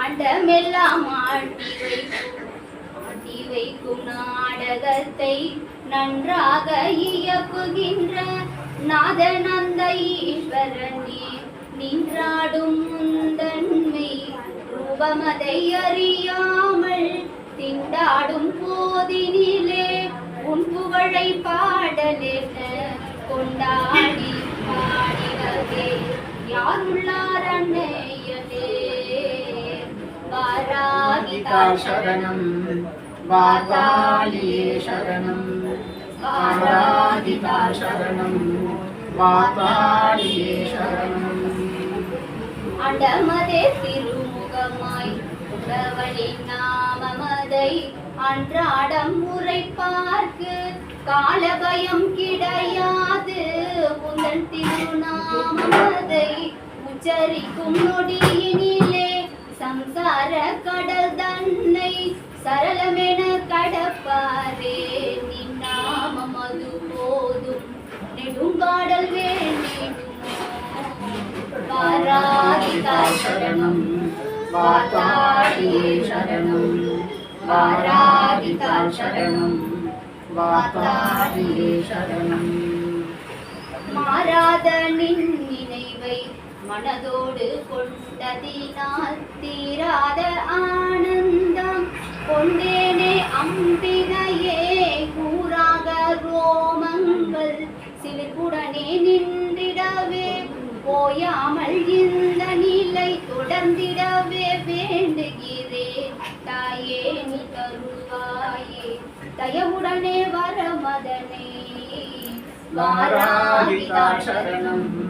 அண்டமெல்லாம் ஆட்டி வைக்கும் ஆட்டி வைக்கும் நாடகத்தை நன்றாக இயக்குகின்ற நாதநந்த ஈஸ்வரனே நின்றாடும் முந்தன்மை ரூபமதை அறியாமல் திண்டாடும் போதினிலே உன் புகழை பாடலென கொண்டாடி வாராகிதா சரணம் வாதாளியே சரணம் ஆராதிதா சரணம் வாதாளியே சரணம் திருமுகமாய் நாமமதை அன்றாடம் உரைப்பார்க்கு காலபயம் கிடையாது உந்தன் திருநாமமதை உச்சரிக்கும் நொடியினிலே சம்சார கடல் தன்னை சரளமென கடப்பாரே. நின் நாமம் அது போதும். நெடுங்காடல் வேண்டிடுமோ. வாராகிதா சரணம். வாதாளியே சரணம். வாராதிதா சரணம். மாறாத நின் நினைவை மனதோடு கொண்டதினால் தீராத ஆனந்தம். கொண்டேனே அம்பினையே கூறாக ரோமங்கள். சிலிர்ப்புடனே நின்றிடவே போயாமல் இந்த நிலை தொடர்ந்திடவே வேண்டுகிறேன் தாயே நீ தருவாயே தயவுடனே வரமதனே. வாராதிதா சரணம். வாதாளியே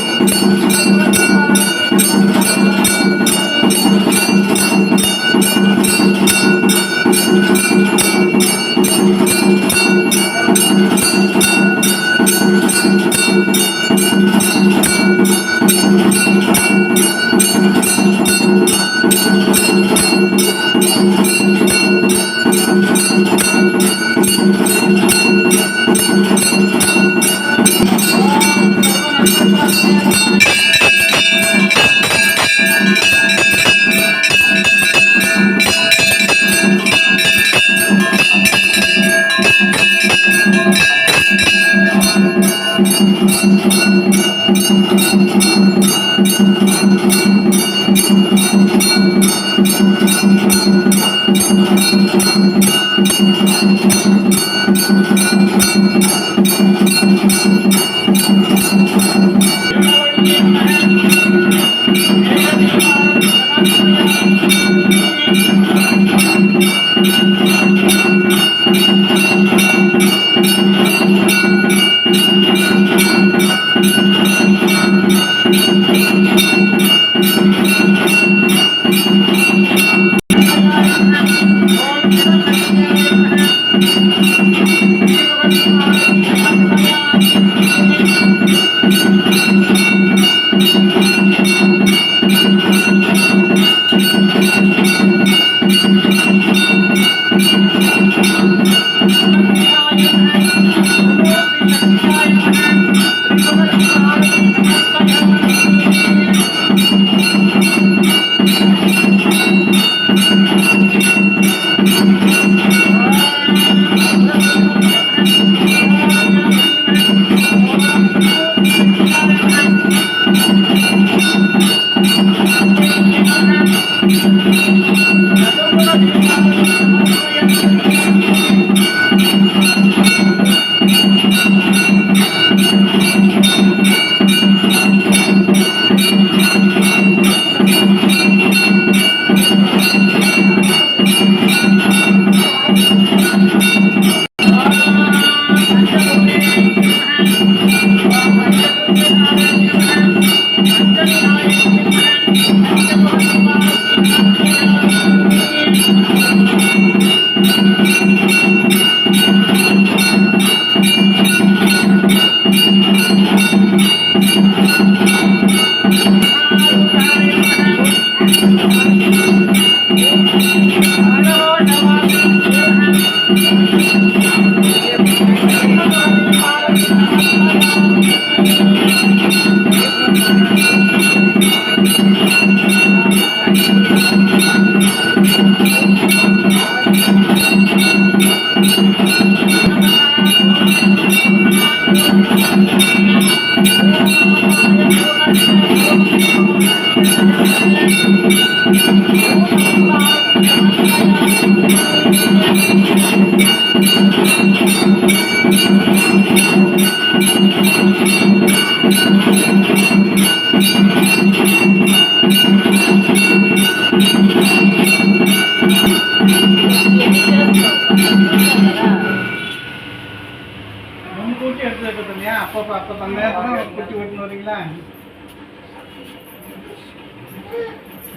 வைக்கிறது இல்லையா அப்பப்போ அப்போ அந்த நேரத்தில் குட்டி விட்டுன்னு வரீங்களா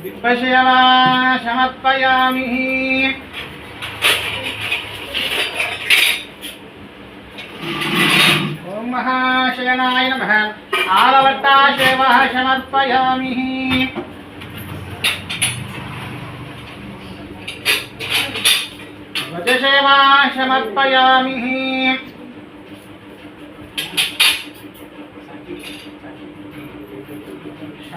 திப்பசேவா சமர்ப்பயாமி ஓம் மகாசயனாய நம ஆலவட்டா சேவா சமர்ப்பயாமி வஜசேவா சமர்ப்பயாமி